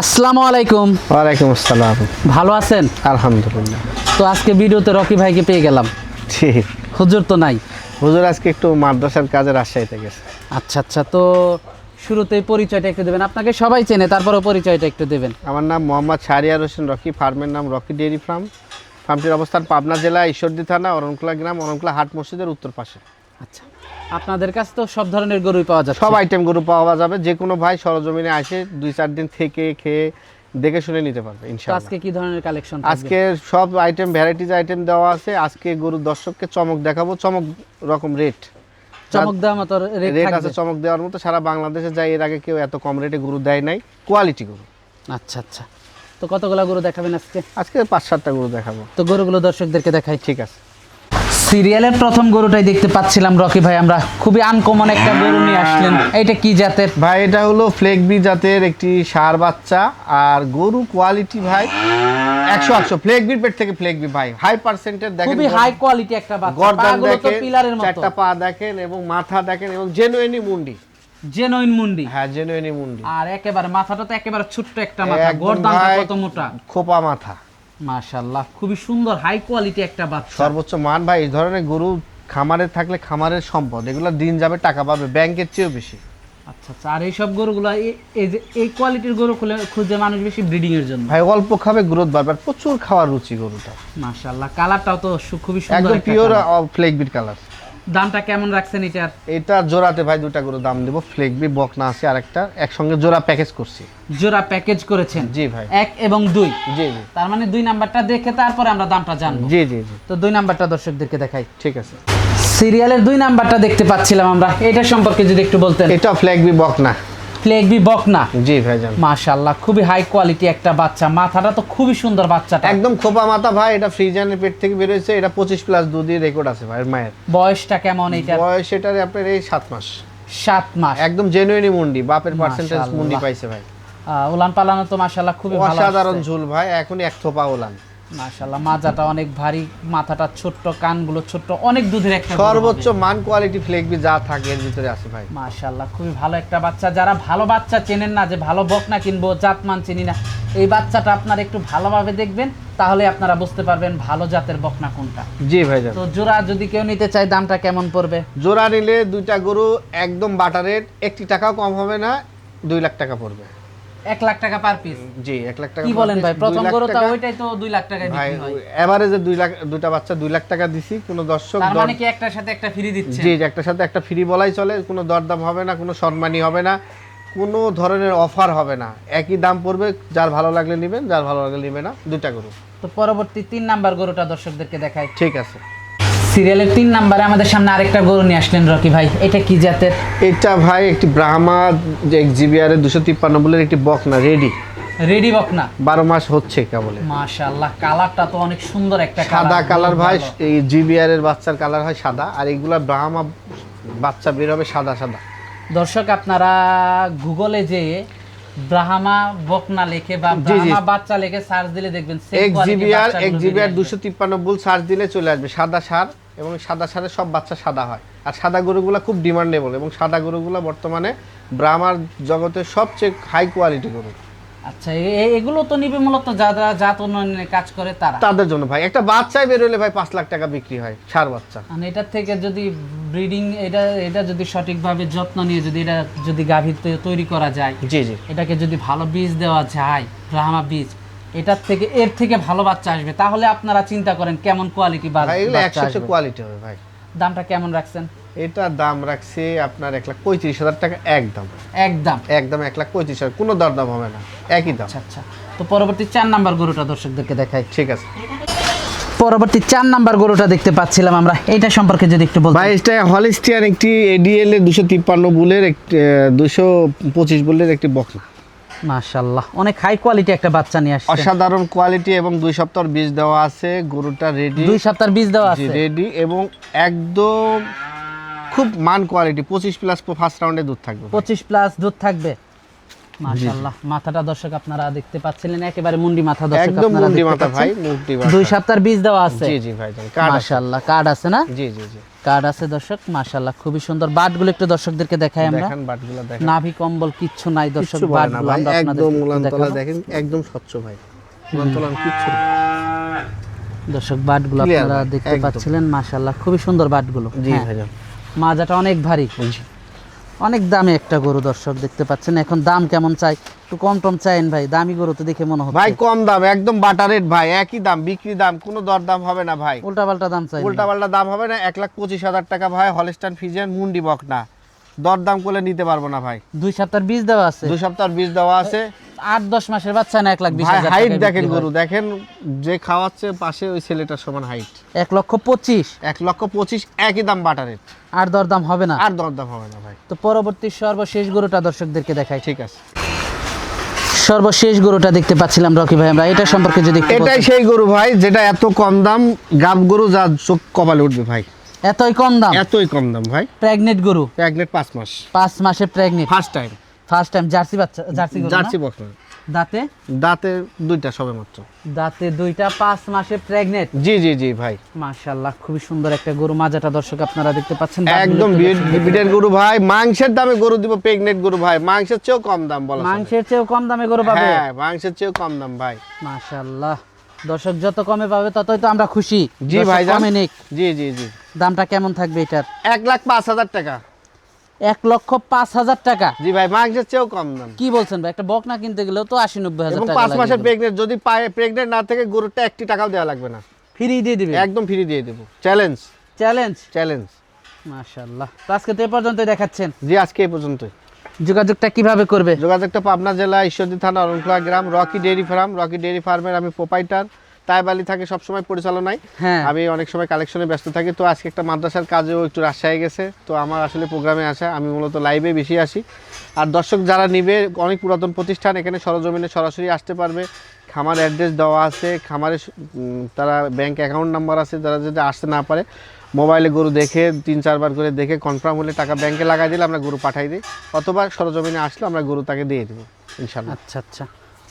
আসসালামু আলাইকুম। ওয়ালাইকুম আসসালাম। ভালো আছেন? আলহামদুলিল্লাহ। তো আজকে ভিডিওতে রকি ভাইকে পেয়ে গেলাম। হুজুর তো নাই। হুজুর আজকে একটু মাদ্রাসার কাজে রাজশাহীতে গেছে। আচ্ছা আচ্ছা। তো শুরুতেই পরিচয়টা একটু দেবেন। আপনাকে সবাই চেনে তারপরেও পরিচয়টা একটু দেবেন। আমার নাম মোহাম্মদ শাহরিয়ার হোসেন রকি ফার্মের নাম রকি ডেয়ারি ফার্ম। ফার্মটির অবস্থান পাবনা জেলা ঈশ্বরদী থানা অরণকুলা গ্রাম অরণকুলা হাট মসজিদের উত্তর পাশে। আচ্ছা। আপনাদের কাছে তো সব ধরনের গরুই পাওয়া যাচ্ছে। সব আইটেম গরু পাওয়া যাবে যে কোনো ভাই সরজমিনে আসে দুই চার দিন থেকে খেয়ে দেখে শুনে নিতে পারবে ইনশাআল্লাহ। আজকে কি ধরনের কালেকশন আজকে সব আইটেম ভ্যারাইটিজ আইটেম দেওয়া আছে। আজকে গরুর দর্শককে চমক দেখাবো চমক রকম রেট চমক দেওয়া মতো রেট আছে চমক দেওয়ার মতো সারা বাংলাদেশে যাই এর আগে কেউ এত কম রেটে গরু দেয় নাই। কোয়ালিটি গরু। আচ্ছা আচ্ছা। তো কতগুলা গরু দেখাবেন আজকে? আজকে পাঁচ সাতটা গরু দেখাবো। তো গরুগুলো দর্শকদেরকে দেখাই। ঠিক আছে। সিরিয়ালের প্রথম গরুটাই দেখতে পাচ্ছিলাম রকি ভাই। আমরা খুবই আনকমন একটা গরু নিয়ে আসলেন। এইটা কি জাতের? ভাই এটা হলো ফ্লেগবি জাতের একটি সার বাচ্চা। আর গরু কোয়ালিটি ভাই একশো ফ্লেগবির পেট থেকে ফ্লেগবি ভাই। হাই পার্সেন্টের দেখেন খুবই হাই কোয়ালিটি একটা বাচ্চা। গর্দান দেখেন চারটা পা দেখেন এবং মাথা দেখেন এবং জেনুইনি মুন্ডি। জেনুইন মুন্ডি। হ্যাঁ জেনুইনি মুন্ডি। আর একেবারে মাথাটা তো একেবারে ছোট্ট একটা মাথা। গর্দানটা কত মোটা। খোপা মাথা। মাশাআল্লাহ খুবই সুন্দর হাই কোয়ালিটি একটা বাচ্চা। সর্বোচ্চ মান ভাই এই ধরনের গরু খামারে থাকলে খামারের সম্পদ এগুলো দিন যাবে টাকা পাবে ব্যাংকের চেয়েও বেশি। আচ্ছা আচ্ছা আর এইসব গরুগুলো এই- এই যে এই কোয়ালিটির গরু খুলে খুঁজে মানুষ বেশি ব্রিডিং এর জন্য। ভাই অল্প খাবে গ্রোথ বাড়বে আর প্রচুর খাওয়ার রুচি গরুটা। মাশাআল্লাহ কালারটাও তো খুবই সুন্দর একদম পিওর ফ্লেক বিট কালার দামটা কেমন রাখছেন এটার? এটা জোড়াতে ভাই দুটা করে দাম দেবো। ফ্লেগবি বকনা আছে আরেকটা। একসঙ্গে জোড়া প্যাকেজ করছি। জোড়া প্যাকেজ করেছেন? জি ভাই। এক এবং দুই? জি জি। তার মানে দুই নাম্বারটা দেখে তারপরে আমরা দামটা জানব। জি জি জি। তো দুই নাম্বারটা দর্শকদেরকে দেখাই। ঠিক আছে। সিরিয়ালের দুই নাম্বারটা দেখতে পাচ্ছিলাম আমরা। এটা সম্পর্কে যদি একটু বলতেন। এটা ফ্লেগবি বকনা। প্লেগবি বকনা জি ভাই জান মাশাআল্লাহ খুবই হাই কোয়ালিটি একটা বাচ্চা। মাথাটা তো খুবই সুন্দর বাচ্চাটা। একদম খোপা মাথা ভাই এটা ফ্রিজানের পেট থেকে বেরোয়েছে এটা পঁচিশ প্লাস দুধের রেকর্ড আছে ভাই মায়ের। বয়সটা কেমন এইটা বয়স এটার আপনার এই সাত মাস। সাত মাস। একদম জেনুইনি মুন্ডি বাপের পার্সেন্টেজ মুন্ডি পাইছে ভাই। উলান পালানো তো মাশাআল্লাহ খুবই ভালো অসাধারণ ঝুল ভাই এখনই এক থোপা ওলান মাশাআল্লাহ মাজাটা অনেক ভারী মাথাটা ছোট্ট কানগুলো ছোট্ট অনেক দুধের একটা সর্বোচ্চ মান কোয়ালিটি ফ্লেগবি যা থাকে এর ভিতরে আছে ভাই। মাশাআল্লাহ খুবই ভালো একটা বাচ্চা। যারা ভালো বাচ্চা চেনেন না যে ভালো বকনা কিনবো জাতমান চিনি না এই বাচ্চাটা আপনারা একটু ভালোভাবে দেখবেন তাহলে আপনারা বুঝতে পারবেন ভালো জাতের বকনা কোনটা। জি ভাই তো জোড়া যদি কেউ নিতে চায় দামটা কেমন পড়বে? জোড়া নিলে দুইটা গরু একদম বাটা রেট একটি টাকাও কম হবে না দুই লাখ টাকা পড়বে। এক লাখ টাকা পার পিস জি এক লাখ টাকা কি বলেন ভাই? প্রথম গরুটা ওইটাই তো দুই লাখ টাকায় বিক্রি হয়। এভারেজে দুই লাখ বাচ্চা দুই লাখ টাকা দিছি কোনো দর্শক তার মানে কি একটার সাথে একটা ফ্রি দিচ্ছে? জি একটার সাথে একটা ফ্রি বলাই চলে কোনো দরদাম হবে না কোনো সম্মানী হবে না কোনো ধরনের অফার হবে না। একই দাম পড়বে যার ভালো লাগলে নেবেন যার ভালো লাগলে নেবে না দুইটা গরু। তো পরবর্তী তিন নাম্বার গরুটা দর্শকদেরকে দেখাই। ঠিক আছে। সিরিয়ালের তিন নাম্বারে আমাদের সামনে আরেকটা গরু নিয়ে আসলেন রকি ভাই। এটা কি জাতের? এটা ভাই একটি ব্রাহ্মা যে জিবিআর দুশো তিপ্পান্ন বলের একটি বকনা রেডি। রেডি বকনা? বারো মাস হচ্ছে কেবলে মাশাআল্লাহ কালারটা তো অনেক সুন্দর একটা সাদা কালার ভাই এই জিবিআর এর বাচ্চার কালার হয় সাদা আর এইগুলা ব্রাহ্মা বাচ্চা বের হবে সাদা সাদা। দর্শক আপনারা গুগলে যে ব্রাহ্মা বকনা লেখে বা। ব্রাহ্মা বাচ্চা লেখে সার্চ দিলে দেখবেন same এক quality জিবিআর বাচ্চাগুলো এক বেরিয়ে জিবিআর আসবে। দুশো তিপ্পান্ন বুল সার্চ দিলে চলে আসবে সাদা সার। এবং সাদা সাদা সব বাচ্চা সাদা হয়। আর সাদা গরুগুলা খুব ডিমান্ডেবল এবং সাদা গরুগুলা বর্তমানে ব্রাহ্মার জগতের সবচেয়ে হাই কোয়ালিটি গরু। আচ্ছা এগুলো তো নিবে মূলত যারা জাত উন্নয়নের কাজ করে তারা। তাদের জন্য ভাই একটা বাচ্চাই বেরোলে ভাই পাঁচ লাখ টাকা বিক্রি হয় সার বাচ্চা। মানে এটার থেকে যদি ব্রিডিং এটা এটা যদি সঠিকভাবে যত্ন নিয়ে যদি এটা যদি গাভীর তৈরি করা যায় জি জি। এটাকে যদি ভালো বীজ দেওয়া যায় ব্রাহ্মা বীজ এটার থেকে এর থেকে ভালো বাচ্চা আসবে। তাহলে আপনারা চিন্তা করেন কেমন কোয়ালিটি বাচ্চা কোয়ালিটি হবে ভাই। দামটা কেমন রাখছেন? এটা দাম রাখছে আপনার এক লাখ পঁয়ত্রিশ হাজার টাকা একদম। একদম। একদম এক লাখ পঁয়ত্রিশ হাজার কোনো দরদাম হবে না একই দাম। আচ্ছা আচ্ছা। তো পরবর্তী চার নাম্বার গরুটা দর্শকদেরকে দেখাই। ঠিক আছে। পরবর্তী চার নাম্বার গরুটা দেখতে পাচ্ছিলাম আমরা। এটা সম্পর্কে যদি একটু বলতে ভাই এটা হলিস্টিয়ান একটি এডিএল এর দুশো তিপ্পান্ন বুলের একটি দুশো পঁচিশ বুলের একটি বকনা। মাশাল্লাহ অনেক হাই কোয়ালিটি একটা বাচ্চা নিয়ে আসছে। অসাধারণ কোয়ালিটি এবং দুই সপ্তাহ বীজ দেওয়া আছে গরুটা রেডি দুই সপ্তাহের বীজ দেওয়া আছে? রেডি এবং একদম খুব মান কোয়ালিটি পঁচিশ প্লাস ফার্স্ট রাউন্ডে দুধ থাকবে। পঁচিশ প্লাস দুধ থাকবে। মাথাটা দর্শক আপনারা দেখতে পাচ্ছিলেন একেবারে মুন্ডি মাথা দর্শক একদম আপনারা মুন্ডি দেখতে মাথা ভাই। মুন্ডি দুই সপ্তাহের বীজ দেওয়া আছে। জি জি ভাই কার্ড আছে। মাশাল্লাহ কার্ড আছে না? জি জি জি। কার্ড আছে দর্শক মাশাল্লাহ খুবই সুন্দর। বাটগুলো একটু দর্শকদেরকে দেখাই আমরা। দেখেন বাটগুলো দেখেন। নাভি কম্বল কিচ্ছু নাই দর্শক বাটগুলো ভাই আমরা একদম দেখেন একদম স্বচ্ছ ভাই। কিচ্ছু দর্শক বাটগুলো আপনারা দেখতে পাচ্ছিলেন মাশাল্লাহ খুবই সুন্দর বাটগুলো। জি হ্যাঁ, ভাইজান মাজাটা অনেক ভারী। অনেক দামি একটা গরু দর্শক দেখতে পাচ্ছেন। এখন দাম কেমন চাই? একটু কম টম চাইন ভাই দামি গরু তো দেখে মনে ভাই কম দাম একদম বাটা রেট ভাই একই দাম বিক্রি দাম কোনো দর দাম হবে না ভাই। উল্টাপাল্টা দাম চাই। উল্টাপাল্টা দাম হবে না এক লাখ পঁচিশ হাজার টাকা ভাই হলস্টান ফিজিয়ান মুন্ডি বক না দর দাম করলে নিতে পারব না ভাই। দুই সপ্তাহের বীজ দেওয়া আছে। দুই সপ্তাহ বীজ দেওয়া আছে। আট দশ মাসের বাচ্চা না এক লাখ বিশ হাজার হাইট দেখেন গরু। দেখেন যে খাওয়াচ্ছে পাশে ওই ছেলেটার সমান হাইট এক লক্ষ পঁচিশ। এক লক্ষ পঁচিশ একই দাম বাটার রেট আর দর দাম হবে না? আর দর দাম হবে না ভাই। তো পরবর্তী সর্বশেষ গরুটা দর্শকদেরকে দেখাই। ঠিক আছে। সর্বশেষ গরুটা দেখতে পাচ্ছিলাম রকি ভাই আমরা। এটা সম্পর্কে যদি এটাই সেই গরু ভাই যেটা এত কম দাম গাব গরু যা চোখ কপালে উঠবে ভাই। এতই কম দাম? এতই কম দাম ভাই। প্রেগনেন্ট গরু? প্রেগনেন্ট পাঁচ মাস। পাঁচ মাসে pregnant first time first time jersey বাচ্চা জার্সি গরু জার্সি? দাঁতে? দাঁতে দুইটা সবে মাত্র। দাঁতে দুইটা পাঁচ মাসে প্রেগনেন্ট জি জি জি ভাই। মাশাআল্লাহ খুবই সুন্দর একটা গরু মাজাটা দর্শক আপনারা দেখতে পাচ্ছেন। একদম গরু ভাই। মাংসের দামে গরু দিব প্রেগনেন্ট গরু ভাই। মাংসের চেয়েও কম দাম বলা মাংসের চেয়েও কম দামে গরু পাবে? হ্যাঁ মাংসের চেয়েও কম দাম ভাই। মাশাআল্লাহ। দর্শক যত কমে পাবে ততই তো আমরা খুশি। জি ভাই কমে নিক। জি জি জি। দামটা কেমন থাকবে এটার? এক লাখ পাঁচ হাজার টাকা। এক লক্ষ পাঁচ হাজার টাকা। জি ভাই মাংসের চেয়েও কম দাম। কি বলছেন ভাই? একটা বকনা কিনতে গেলেও তো আশি নব্বই হাজার টাকা পাঁচ মাসের প্রেগনেন্ট যদি পায়ে প্রেগনেন্ট না থেকে গরুটা একটি টাকাও দেওয়া লাগবে না। ফ্রি দিয়ে দিবে একদম ফ্রি দিয়ে দেবো। চ্যালেঞ্জ চ্যালেঞ্জ চ্যালেঞ্জ মাশাআল্লাহ। তো আজকে তো এ পর্যন্ত দেখাচ্ছেন। জি আজকে এই পর্যন্তই। যোগাযোগটা কীভাবে করবে? যোগাযোগটা পাবনা জেলা ঈশ্বরদী থানা অরণখোলা গ্রাম Rocky dairy farm. Rocky dairy ফার্মের আমি প্রোপাইটার তাইবালি থাকে সবসময় পরিচালনায়। হ্যাঁ। আমি অনেক সময় কালেকশনে ব্যস্ত থাকি তো আজকে একটা মাদ্রাসার কাজেও একটু রাজশাহী গেছে তো আমার আসলে প্রোগ্রামে আসা আমি মূলত লাইভে বেশি আসি। আর দর্শক যারা নিবে অনেক পুরাতন প্রতিষ্ঠান এখানে সরজমিনে সরাসরি আসতে পারবে। খামার অ্যাড্রেস দেওয়া আছে খামারে তারা ব্যাংক অ্যাকাউন্ট নাম্বার আছে যারা যদি আসতে না পারে মোবাইলে গরু দেখে তিন চারবার করে দেখে কনফার্ম হলে টাকা ব্যাংকে লাগাই দিলে আমরা গরু পাঠাই দিই অথবা সরজমিনে আসলে আমরা গরু তাকে দিয়ে দেবো ইনশাল্লাহ আচ্ছা আচ্ছা।